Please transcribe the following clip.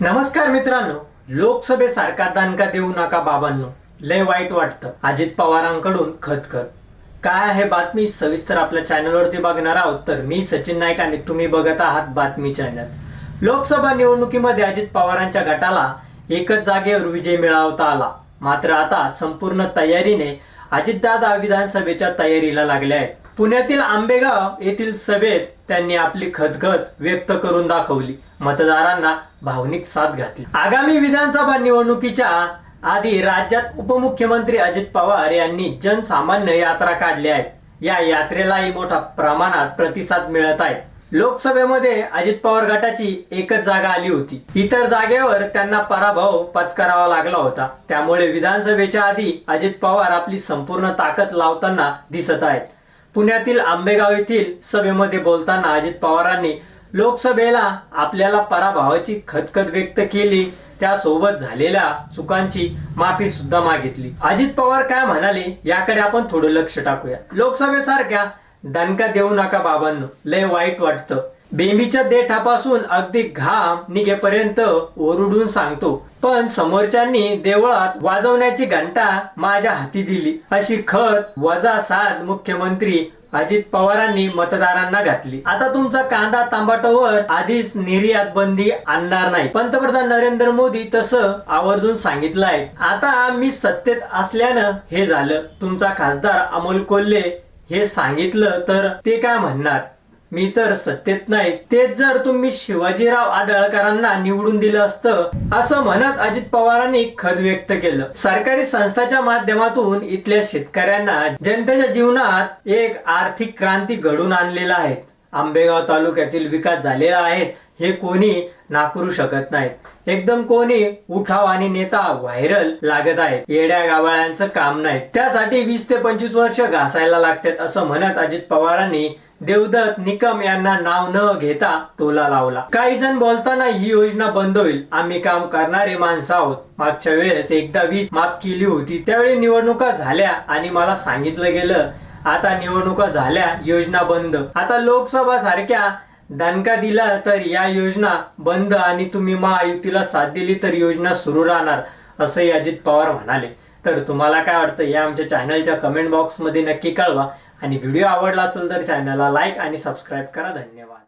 नमस्कार मित्रांनो लोकसभेसारखा दणका देऊ नका बाबांनो. लय वाईट वाटतं. अजित पवारांकडून खतखत. काय आहे बातमी? सविस्तर आपल्या चॅनलवरती बघणार आहोत. तर मी सचिन नाईक आणि तुम्ही बघत आहात बातमी चॅनल. लोकसभा निवडणुकीमध्ये अजित पवारांच्या गटाला एकच जागेवर विजय मिळवता आला. मात्र आता संपूर्ण तयारीने अजितदादा विधानसभेच्या तयारीला लागले आहेत. पुण्यातील आंबेगाव येथील सभेत त्यांनी आपली खतखत व्यक्त करून दाखवली. मतदारांना भावनिक साथ घातली. आगामी विधानसभा निवडणुकीच्या आधी राज्यात उपमुख्यमंत्री अजित पवार यांनी जनसामान्य यात्रा काढल्या आहेत या यात्रेलाही मोठ्या प्रमाणात प्रतिसाद मिळत आहे. लोकसभेमध्ये अजित पवार गटाची एकच जागा आली होती. इतर जागेवर त्यांना पराभव पत्करावा लागला होता. त्यामुळे विधानसभेच्या आधी अजित पवार आपली संपूर्ण ताकद लावताना दिसत आहेत. पुण्यातील आंबेगाव येथील सभेमध्ये बोलताना अजित पवारांनी लोकसभेला आपल्याला पराभवाची खतखत व्यक्त केली. त्यासोबत झालेल्या चुकांची माफी सुद्धा मागितली. अजित पवार काय म्हणाले याकडे आपण थोडं लक्ष टाकूया. लोकसभेसारख्या दणका देऊ नका बाबांनो. लय वाईट वाटतं. बेंबीच्या देठापासून अगदी घाम निघेपर्यंत ओरडून सांगतो पण समोरच्यांनी देवळात वाजवण्याची घंटा माझ्या हाती दिली. अशी खत वजा साध मुख्यमंत्री अजित पवारांनी मतदारांना घातली. आता तुमचा कांदा तांबाटोवर आधीच निर्यात बंदी आणणार नाही. पंतप्रधान नरेंद्र मोदी तसं आवर्जून सांगितलं आहे आता मी सत्तेत असल्यानं हे झालं. तुमचा खासदार अमोल कोल्हे हे सांगितलं तर ते काय म्हणणार? मी तर सत्तेत नाही. तेच जर तुम्ही शिवाजीराव आढळकरांना निवडून दिलं असतं असं म्हणत अजित पवारांनी खद व्यक्त केलं. सरकारी संस्थाच्या माध्यमातून इथल्या शेतकऱ्यांना जनतेच्या जीवनात एक आर्थिक क्रांती घडून आणलेला आहे. आंबेगाव तालुक्यातील विकास झालेला आहे हे कोणी नाकारू शकत नाहीत. एकदम कोणी उठाव आणि नेता व्हायरल लागत आहेत. येड्या गावाळ्यांचं काम नाही. त्यासाठी वीस ते पंचवीस वर्ष घासायला लागतात असं म्हणत अजित पवारांनी देवदत्त निकम यांना नाव न घेता टोला लावला. काही जण बोलताना ही योजना बंद होईल. आम्ही काम करणारे माणसं आहोत. मागच्या वेळेस एकदा वीज माफ केली होती. त्यावेळी निवडणुका झाल्या आणि मला सांगितलं गेलं आता निवडणुका झाल्या योजना बंद. आता लोकसभा सारख्या दणका दिला तर या योजना बंद आणि तुम्ही महायुतीला साथ दिली तर योजना सुरू राहणार असंही अजित पवार म्हणाले. तर तुम्हाला काय वाटतं या आमच्या चॅनलच्या कमेंट बॉक्समध्ये नक्की कळवा. आणि व्हिडिओ आवडला असेल तर चॅनलला लाईक आणि सबस्क्राईब करा. धन्यवाद.